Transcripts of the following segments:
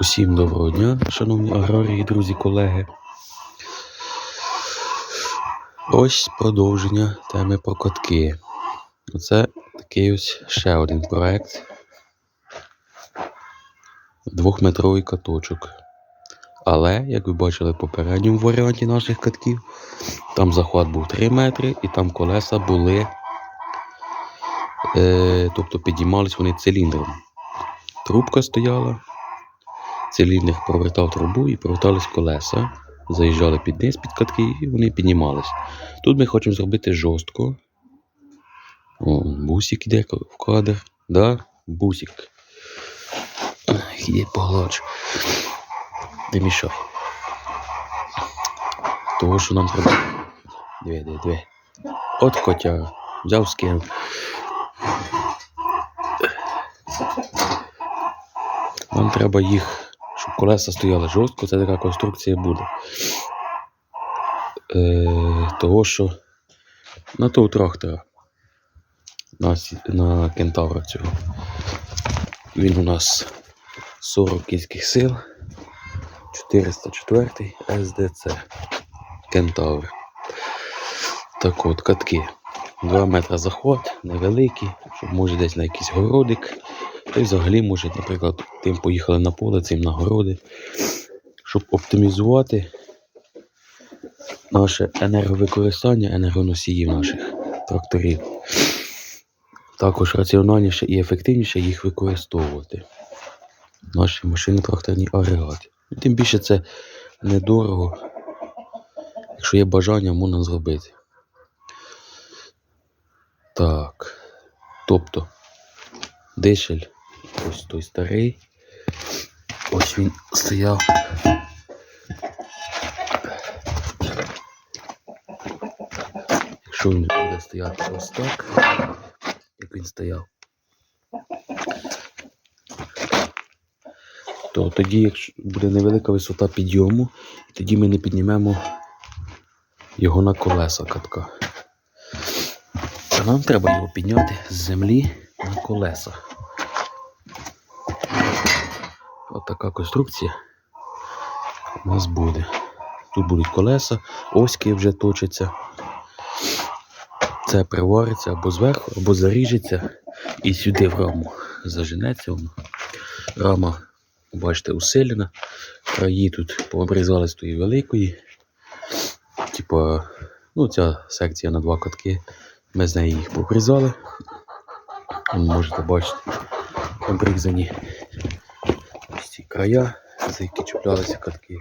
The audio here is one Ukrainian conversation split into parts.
Усім доброго дня, шановні аграрії, друзі, колеги. Ось продовження теми про катки. Оце такий ось ще один проект. Двохметровий каточок. Але, як ви бачили в попередньому варіанті наших катків, там захват був 3 метри і там колеса були. Е, тобто підіймались вони циліндром. Трубка стояла, циліндр провертав трубу і провертались колеса. Заїжджали під низ під катки і вони піднімались. Тут ми хочемо зробити жорстко. О, бусик іде в кадр. Да? Бусик. Іде погладж. Не мішай. Того, що нам треба. Диви, диви, диви. От котя. Взяв скинув. Нам треба їх, колеса стояли жорстко, це така конструкція буде. Е, того, що на того трактора, на, на кентавра цього. Він у нас 40 кінських сил, 404 СДЦ. Кентавр. Так от, катки. 2 метри захват, невеликий, щоб може десь на якийсь городик. Та й взагалі може, наприклад, тим поїхали на поле, цим на городи, щоб оптимізувати наше енерговикористання енергоносіїв наших тракторів. Також раціональніше і ефективніше їх використовувати. Наші машини тракторні агрегати. Тим більше це недорого. Якщо є бажання, можна зробити. Так. Тобто, дишель ось той старий. Ось він стояв. Якщо він буде стояти ось так, як він стояв, то тоді, якщо буде невелика висота підйому, тоді ми не піднімемо його на колеса катка. А нам треба його підняти з землі на колесах. Така конструкція у нас буде. Тут будуть колеса, оськи вже точаться. Це привариться або зверху, або заріжеться і сюди в раму заженеться воно. Рама, бачите, усилена. Краї тут пообрізали з тої великої. Типа, ну, ця секція на два катки. Ми з неї їх пообрізали. Можете бачити, обрізані края, за які чіплялися катки.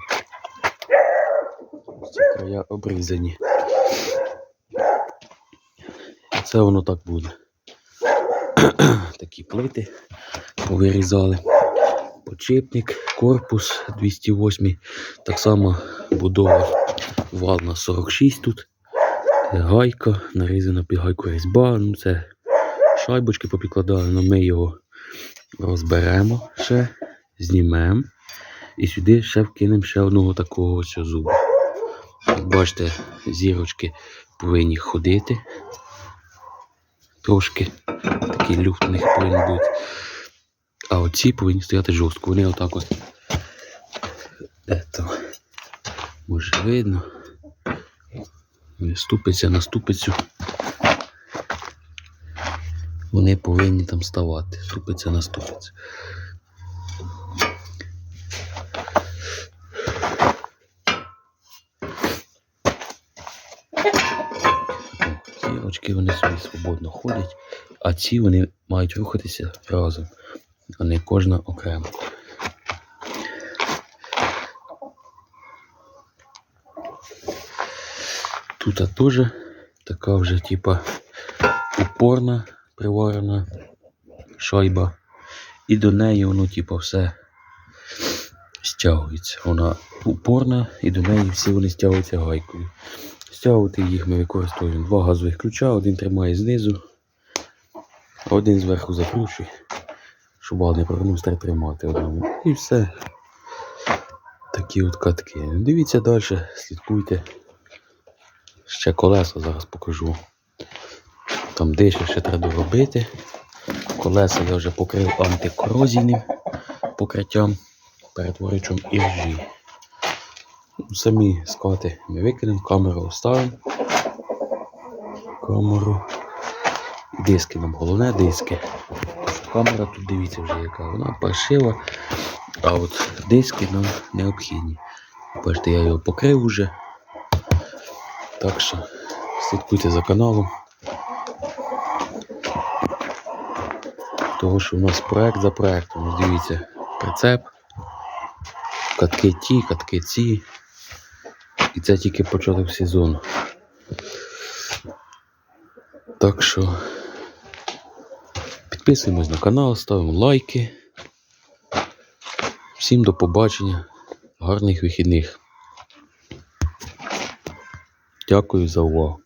Ці края обрізані. Це воно так буде. Такі плити повирізали. Почепник, корпус 208. Так само будова вал на 46 тут. Гайка, нарізана під гайку різьба. Ну, це шайбочки попікладали, але ми його розберемо ще, знімемо. І сюди ще вкинемо ще одного такого ось зуба. Як бачите, зірочки повинні ходити. Трошки такий люфт у них повинен бути. А оці повинні стояти жорстко. Вони отак от. Ето. Може видно. Ступиця на ступицю. Вони повинні там ставати. Ступиця на ступицю. Ці очки вони собі свободно ходять, а ці вони мають рухатися разом, а не кожна окремо. Тут теж така вже типа упорна приварена шайба. І до неї воно типа все стягується. Вона упорна і до неї всі вони стягуються гайкою. Стягувати їх ми використовуємо два газових ключа, один тримає знизу, один зверху закручує, щоб вал не треба тримати одному. І все. Такі от катки. Дивіться далі, слідкуйте. Ще колеса зараз покажу. Там дещо ще треба доробити. Колеса я вже покрив антикорозійним покриттям. перетворюючим іржі. Самі скати ми викинемо, камеру оставимо. Камеру. Диски нам головне диски. Камера тут дивіться вже яка. Вона паршива. А от диски нам необхідні. Бачите, я його покрив уже. Так що слідкуйте за каналом. Того, що у нас проект за проектом. Дивіться, прицеп, катки ті, катки ці. І це тільки початок сезону. Так що підписуємось на канал, ставимо лайки. Всім до побачення, гарних вихідних. Дякую за увагу.